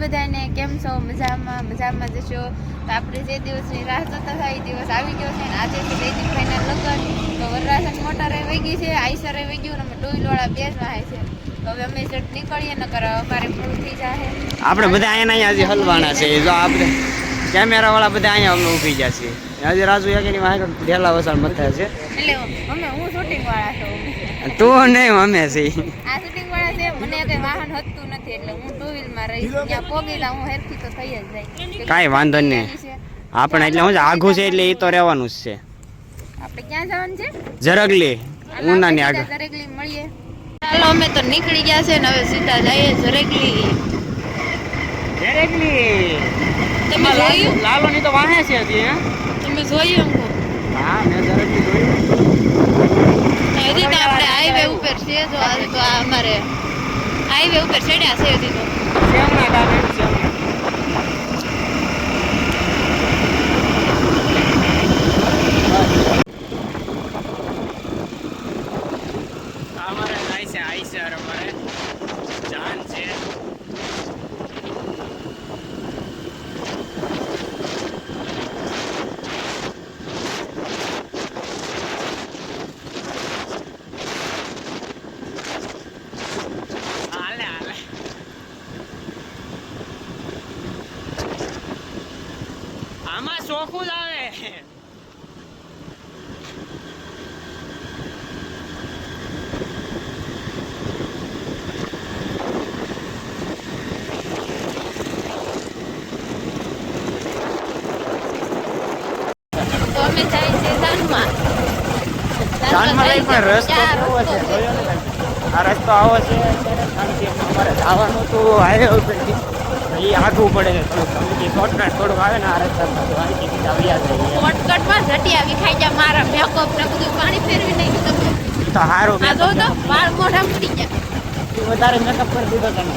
બધાને કેમ છો? મજામાં? મજામાં જશો તો આપણે જે દિવસની રાહ જોતા હતા એ દિવસ આવી ગયો છે અને આજે છે જયદીપભાઈના લગ્ન. તો વરરાસન મોટા રહી ગઈ છે આઈસર રહી ગયું અને અમે ટુ વ્હીલવાળા બે જ વાહે છે. તો હવે અમે જટ નીકળીએ નકર અમારે પૂરું થઈ જાય આપણે બધા અહીંયા અહીંયા હજી હલવાના છે. જો આપણે કેમેરા વાળા બધા અહીંયા અમને ઊભી ગયા છે હજી રાજુ યાગીની વાહે ઢેલા વસાણ મથા છે. એટલે અમે હું શૂટિંગ વાળા છું? તું નહીં અમે છે આ શૂટિંગ વાળા છે મને કઈ વાહન હતું નથી એટલે હું ટુ વ્હીલમાં રહીશ ત્યાં પોગેલા હું હેરથી તો થઈ જ જાય. કાંઈ વાંધો નહીં. આપણે એટલે હું આઘું છે એટલે એ તો રહેવાનું જ છે. આપણે ક્યાં જવાનું છે? ઝરગલી ઉનાની આગળ. જરગલી મળીએ. ચાલો અમે તો નીકળી ગયા છે ને હવે સીધા જઈએ જરગલી. જરગલી? તમે જોયું લાલો ની તો વાહે છે હજી હે? તમે જોયું અંકો હા મેં જરગલી જોયું હજી તો આપણે હાઈવે ઉપર છે જો આજે તો આ અમારે હાઈવે ઉપર ચડ્યા છે હજી તો શ્યામના ડાબે છે અમારે જાય છે આઈસર અમારે જાન છે હાલે હાલે આમાં ચોખ્ખું જ આવે છે પણ રસ્તો કેવો? આ રસ્તો આવો છે કારણ કે અમારે જવાનું તો હાઈવે ઉપરથી એ આઘું પડે છે થોડુંક. તમે શોર્ટકટ થોડુંક આવે ને આ રસ્તામાં તો અહીંથી સીધા વ્યા જઈએ શોર્ટકટમાં જટિયા વિખાઈ ગયા મારા મેકઅપ ને બધું. પાણી ફેરવી નાખ્યું તમે. તો સારું આ તો વાળ મોઢા ફૂટી ગયા. વધારે મેકઅપ કરી દીધો તમે.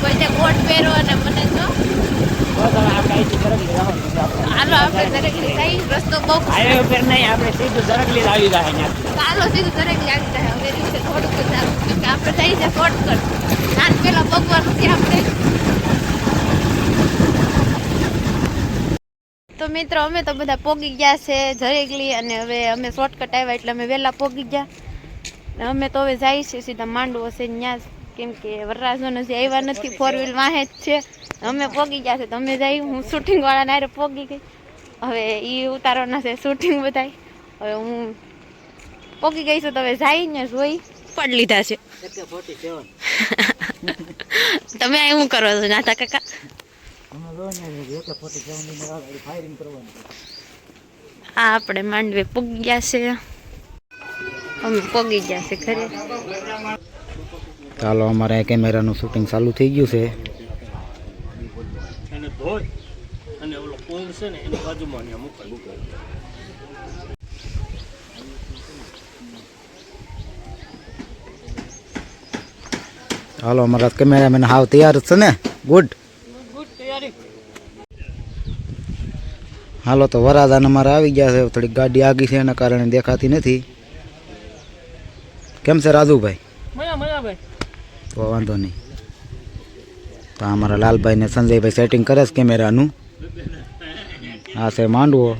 કોઈ તે કોટ પહેરો અને મને જો તો આપણે નહીં સીધું ઝરગલી જ આવી જાય ચાલો સીધું દરેક આવી જાય. હવે થોડુંક જ આપણે જઈ છે શોર્ટકટ નાન પેલા ભગવાન છે આપણે. તો મિત્રો, અમે તો બધા પોગી ગયા છે જરેગલી અને હવે અમે શોર્ટકટ આવ્યા એટલે અમે વહેલા પોગી ગયા. ને અમે તો હવે જાય છે સીધા માંડવો છે ત્યાં કેમ કે વરરાજો હજી આવ્યા નથી ફોર વ્હીલ વાહે જ છે. અમે પોગી ગયા છે તો અમે જાય હું શૂટિંગ વાળા નારે પોગી ગઈ. હવે એ ઉતારવાના છે શૂટિંગ બધાય. હવે હું પોગી ગઈ છું તો હવે જઈને જોઈ. પડ લીધા છે. તમે આ શું કરો છો નાતા કાકા? આ આપણે માંડવે પોગી ગયા છે. અમે પોગી ગયા છે ખરે ચાલો અમારે કેમેરાનું શૂટિંગ ચાલુ થઈ ગયું છે. અને ધોઈ અને ઓલો કોલ છે ને એની બાજુમાં મૂકાય મુકાય. હાલો અમારા કેમેરામેન હાવ તૈયાર છે ને. ગુડ હાલો તો વરાદાન અમારા આવી ગયા છે. થોડીક ગાડી આગી છે એના કારણે દેખાતી નથી. કેમ છે રાજુભાઈ? તો વાંધો નહીં. તો અમારા લાલભાઈ ને સંજયભાઈ સેટિંગ કરે છે કેમેરાનું. આ છે માંડવો.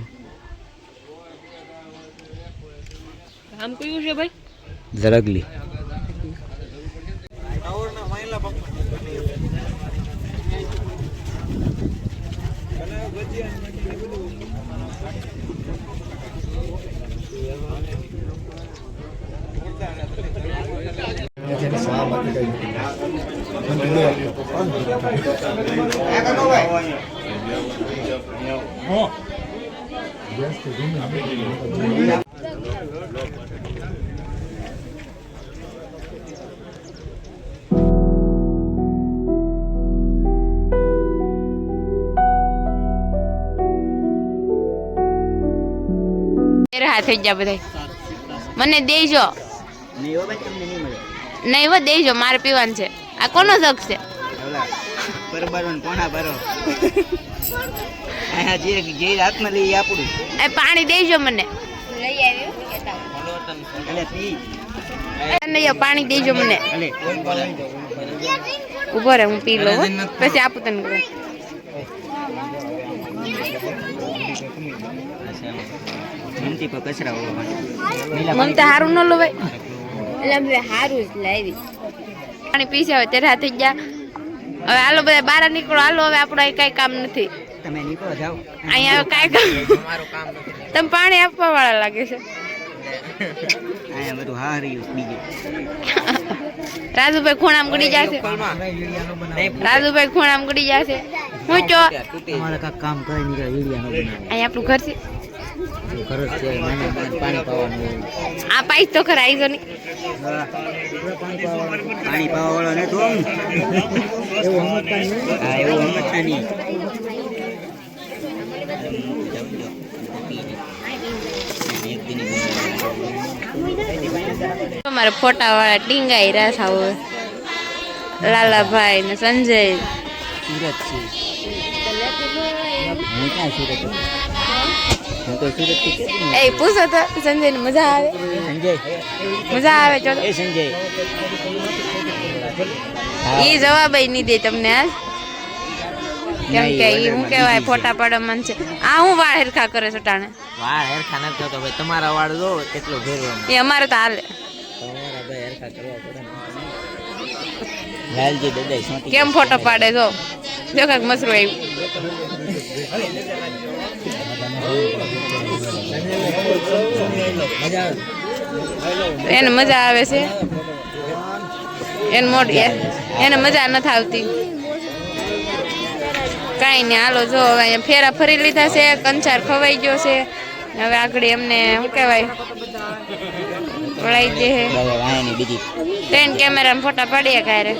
કામ કયું છે ભાઈ ઝરગલી હા થઈ ગયા બધા મને દેજો નહીં હો દેજો મારે પીવાનું છે. આ કોનો શોખ છે? પાણી દેજો મને. લઈ આવ્યો પાણી દેજો મને. ઊભો રહે હું પી લઉં પછી આપું તને. કચરા મમતા સારું ન લવાય એટલે અમે સારું જ લાવી. પાણી પીસે હવે તેરા થઈ ગયા. હવે હાલો બધા બહાર નીકળો. હાલો હવે આપણું અહીં કાંઈ કામ નથી. તમે નીકળો જાઓ. અહીંયા કાંઈ કામ તમે પાણી આપવા વાળા લાગે છે. અહીંયા બધું હાર્યું બીજું. રાજુભાઈ ખૂણામ ગડી જશે. રાજુભાઈ ખૂણામ ગડી જશે. હું ચો કામ કરે અહીંયા આપણું ઘર છે. આ પાઈ તો ખરા આવી નહીં. ને તો એવું ફોટા વાળા ટીંગાઈ છે હવે. લાલાભાઈ ને સંજય. સુરત છું? હું તો સુરતથી એ પૂછો તો સંજય ને મજા આવે? સંજય. મજા આવે ચલો એ સંજય. એ જવાબ નહીં દે તમને આજ કેમ કે એ હું કહેવાય ફોટા મન છે. આ હું વાળ હેરખા કરે છે ટાણે? વાળ હેરખા નથી થતો ભાઈ. તમારા વાળ જો કેટલો ફેરવામાં એ અમારે તો હાલે. તમારા ભાઈ હેરખા કરવા પડે લાલજી દાદા કેમ ફોટો પાડે જો? જો કાંઈક મસરું આવ્યું. એને મજા આવે છે? એને મોટી એને મજા નથી આવતી. કાંઈ નહીં, હાલો જો, હવે ફેરા ફરી લીધા છે, કંચાર ખવાઈ ગયો છે. હવે આગળ એમને, શું કહેવાય? વળાઈ દે ટ્રેન કેમેરામાં ફોટા પાડીએ કરી